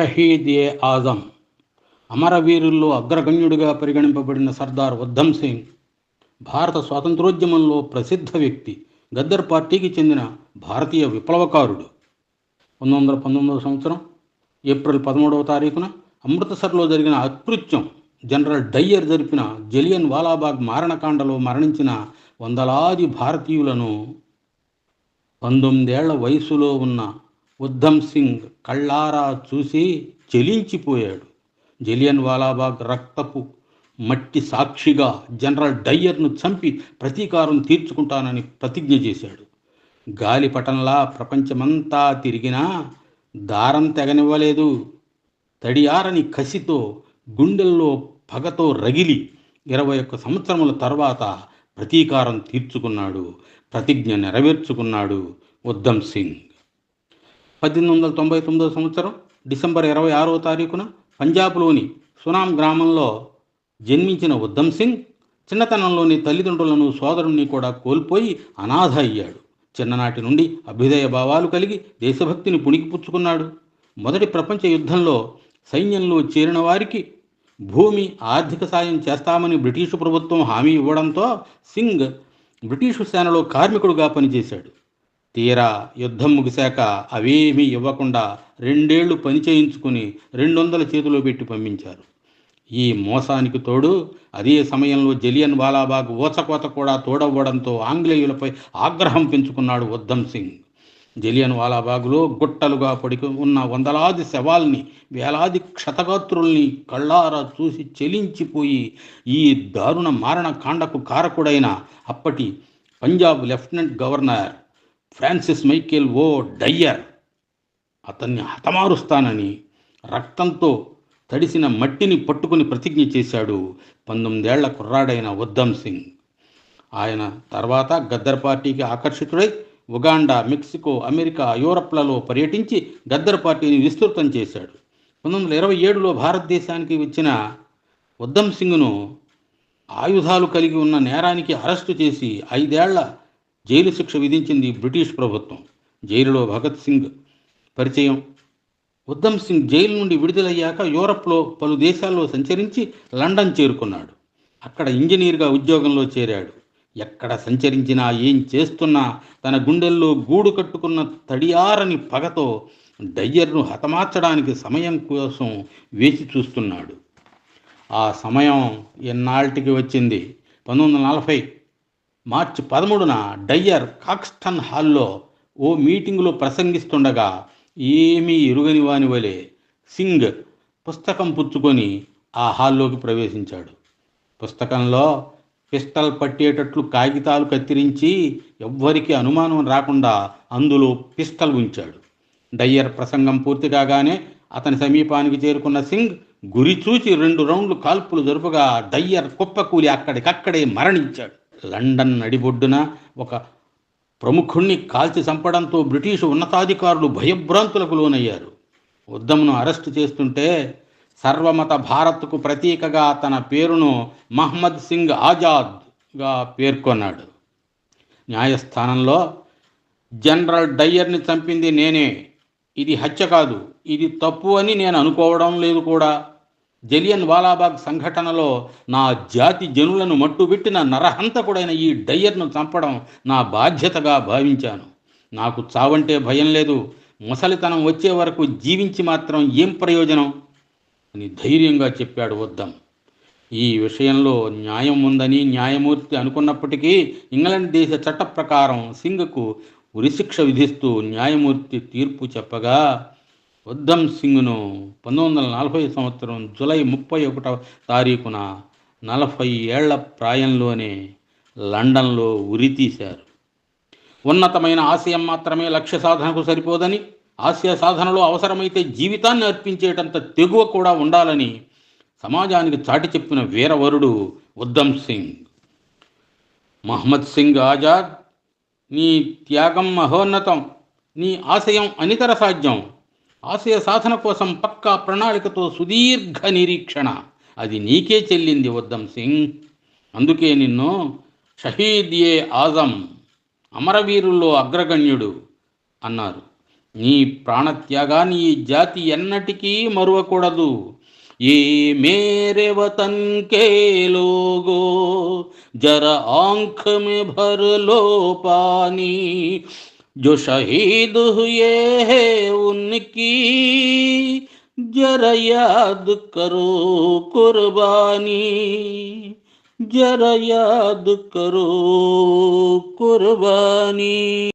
షహీద్ ఏ ఆజం అమరవీరుల్లో అగ్రగణ్యుడిగా పరిగణింపబడిన సర్దార్ ఉద్ధమ్ సింగ్ భారత స్వాతంత్రోద్యమంలో ప్రసిద్ధ వ్యక్తి గద్దర్ పార్టీకి చెందిన భారతీయ విప్లవకారుడు. పంతొమ్మిది వందల పంతొమ్మిదవ సంవత్సరం ఏప్రిల్ పదమూడవ తారీఖున అమృతసర్లో జరిగిన అకృత్యం జనరల్ డయ్యర్ జరిపిన జలియన్ వాలాబాగ్ మారణకాండలో మరణించిన వందలాది భారతీయులను పంతొమ్మిదేళ్ళ వయసులో ఉన్న ఉద్ధమ్ సింగ్ కళ్ళారా చూసి చెలించిపోయాడు జలియన్ వాలాబాగ్ రక్తపు మట్టి సాక్షిగా జనరల్ డయ్యర్ను చంపి ప్రతీకారం తీర్చుకుంటానని ప్రతిజ్ఞ చేశాడు. గాలిపటంలా ప్రపంచమంతా తిరిగినా దారం తెగనివ్వలేదు. తడియారని కసితో గుండెల్లో పగతో రగిలి ఇరవై ఒక్క సంవత్సరముల తర్వాత ప్రతీకారం తీర్చుకున్నాడు ప్రతిజ్ఞ నెరవేర్చుకున్నాడు ఉద్ధమ్ సింగ్. పద్దెనిమిది వందల తొంభై తొమ్మిదో సంవత్సరం డిసెంబర్ ఇరవై ఆరో తారీఖున పంజాబ్లోని సునాం గ్రామంలో జన్మించిన ఉద్ధమ్ సింగ్ చిన్నతనంలోని తల్లిదండ్రులను సోదరుణ్ణి కూడా కోల్పోయి అనాథ అయ్యాడు. చిన్ననాటి నుండి అభ్యుదయ భావాలు కలిగి దేశభక్తిని పుణికిపుచ్చుకున్నాడు. మొదటి ప్రపంచ యుద్ధంలో సైన్యంలో చేరిన వారికి భూమి ఆర్థిక సాయం చేస్తామని బ్రిటిషు ప్రభుత్వం హామీ ఇవ్వడంతో సింగ్ బ్రిటిషు సేనలో కార్మికుడుగా పనిచేశాడు. తీరా యుద్ధం ముగిశాక అవేమీ ఇవ్వకుండా రెండేళ్ళు పని చేయించుకుని రెండు వందల చేతిలో పెట్టి పంపించారు. ఈ మోసానికి తోడు అదే సమయంలో జలియన్ వాలాబాగ్ ఊచకోత కూడా తోడవ్వడంతో ఆంగ్లేయులపై ఆగ్రహం పెంచుకున్నాడు ఉద్ధమ్ సింగ్. జలియన్ వాలాబాగ్లో గుట్టలుగా పడికి ఉన్న వందలాది శవాల్ని వేలాది క్షతగాత్రుల్ని కళ్ళారా చూసి చెలించిపోయి ఈ దారుణ మారణ కాండకు కారకుడైన అప్పటి Punjab lieutenant governor Francis Michael O'Dwyer అతన్ని హతమారుస్తానని రక్తంతో తడిసిన మట్టిని పట్టుకుని ప్రతిజ్ఞ చేశాడు పంతొమ్మిదేళ్ళ కుర్రాడైన ఉద్దమ్ సింగ్. ఆయన తర్వాత గద్దర్ పార్టీకి ఆకర్షితుడై ఉగాండా మెక్సికో అమెరికా యూరప్లలో పర్యటించి గద్దర్ పార్టీని విస్తృతం చేశాడు. పంతొమ్మిది వందల ఇరవై ఏడులో భారతదేశానికి వచ్చిన ఉద్దమ్ సింగ్ను ఆయుధాలు కలిగి ఉన్న నేరానికి అరెస్టు చేసి ఐదేళ్ళ జైలు శిక్ష విధించింది బ్రిటిష్ ప్రభుత్వం. జైలులో భగత్ సింగ్ పరిచయం. ఉద్దమ్ సింగ్ జైలు నుండి విడుదలయ్యాక యూరప్లో పలు దేశాల్లో సంచరించి లండన్ చేరుకున్నాడు. అక్కడ ఇంజనీర్గా ఉద్యోగంలో చేరాడు. ఎక్కడ సంచరించినా ఏం చేస్తున్నా తన గుండెల్లో గూడు కట్టుకున్న తడియారని పగతో డయ్యర్ను హతమార్చడానికి సమయం కోసం వేచి చూస్తున్నాడు. ఆ సమయం ఎన్నాళ్ళకి వచ్చింది? పంతొమ్మిది వందల నలభై మార్చి పదమూడున డయ్యర్ కాక్స్టన్ హాల్లో ఓ మీటింగులో ప్రసంగిస్తుండగా ఏమీ ఎరుగని వాని వలె సింగ్ పుస్తకం పుచ్చుకొని ఆ హాల్లోకి ప్రవేశించాడు. పుస్తకంలో పిస్టల్ పట్టేటట్లు కాగితాలు కత్తిరించి ఎవ్వరికీ అనుమానం రాకుండా అందులో పిస్టల్ ఉంచాడు. డయ్యర్ ప్రసంగం పూర్తి కాగానే అతని సమీపానికి చేరుకున్న సింగ్ గురి చూచి రెండు రౌండ్లు కాల్పులు జరుపుగా డయ్యర్ కుప్పకూలి అక్కడికక్కడే మరణించాడు. లండన్ నడిబొడ్డున ఒక ప్రముఖుణ్ణి కాల్చి చంపడంతో బ్రిటిషు ఉన్నతాధికారులు భయభ్రాంతులకు లోనయ్యారు. ఉద్దమును అరెస్టు చేస్తుంటే సర్వమత భారత్కు ప్రతీకగా తన పేరును మహ్మద్ సింగ్ ఆజాద్గా పేర్కొన్నాడు. న్యాయస్థానంలో జనరల్ డయ్యర్ని చంపింది నేనే. ఇది హత్య కాదు ఇది తప్పు అని నేను అనుకోవడం లేదు కూడా. జలియన్ వాలాబాగ్ సంఘటనలో నా జాతి జనులను మట్టుబెట్టిన నరహంతకుడైన ఈ డయ్యర్ను చంపడం నా బాధ్యతగా భావించాను. నాకు చావంటే భయం లేదు. ముసలితనం వచ్చే వరకు జీవించి మాత్రం ఏం ప్రయోజనం? అని ధైర్యంగా చెప్పాడు వద్దం ఈ విషయంలో న్యాయం ఉందని న్యాయమూర్తి అనుకున్నప్పటికీ ఇంగ్లాండ్ దేశ చట్ట ప్రకారం సింగ్కు ఉరిశిక్ష విధిస్తూ న్యాయమూర్తి తీర్పు చెప్పగా ఉద్ధమ్ సింగ్ను పంతొమ్మిది వందల నలభై సంవత్సరం జూలై ముప్పై ఒకటవ తారీఖున నలభై ఏళ్ళ ప్రాయంలోనే లండన్లో ఉరితీశారు ఉన్నతమైన ఆశయం మాత్రమే లక్ష్య సాధనకు సరిపోదని ఆశయ సాధనలో అవసరమైతే జీవితాన్ని అర్పించేటంత తెగువ కూడా ఉండాలని సమాజానికి చాటి చెప్పిన వీరవరుడు ఉద్ధమ్ సింగ్. మహమ్మద్ సింగ్ ఆజాద్ నీ త్యాగం మహోన్నతం నీ ఆశయం అనితర సాధ్యం ఆశయ సాధన కోసం పక్కా ప్రణాళికతో సుదీర్ఘ నిరీక్షణ. అది నీకే చెల్లింది వద్దం సింగ్. అందుకే నిన్ను షహీద్ ఏ ఆజం అమరవీరుల్లో అగ్రగణ్యుడు అన్నారు. నీ ప్రాణత్యాగాన్ని ఈ జాతి ఎన్నటికీ మరువకూడదు. ఏ మేరే వతన్ కే లోగో జర ఆంఖ మే భర్లో పానీ जो शहीद हुए हैं उनकी जरा याद करो कुर्बानी जरा याद करो कुर्बानी।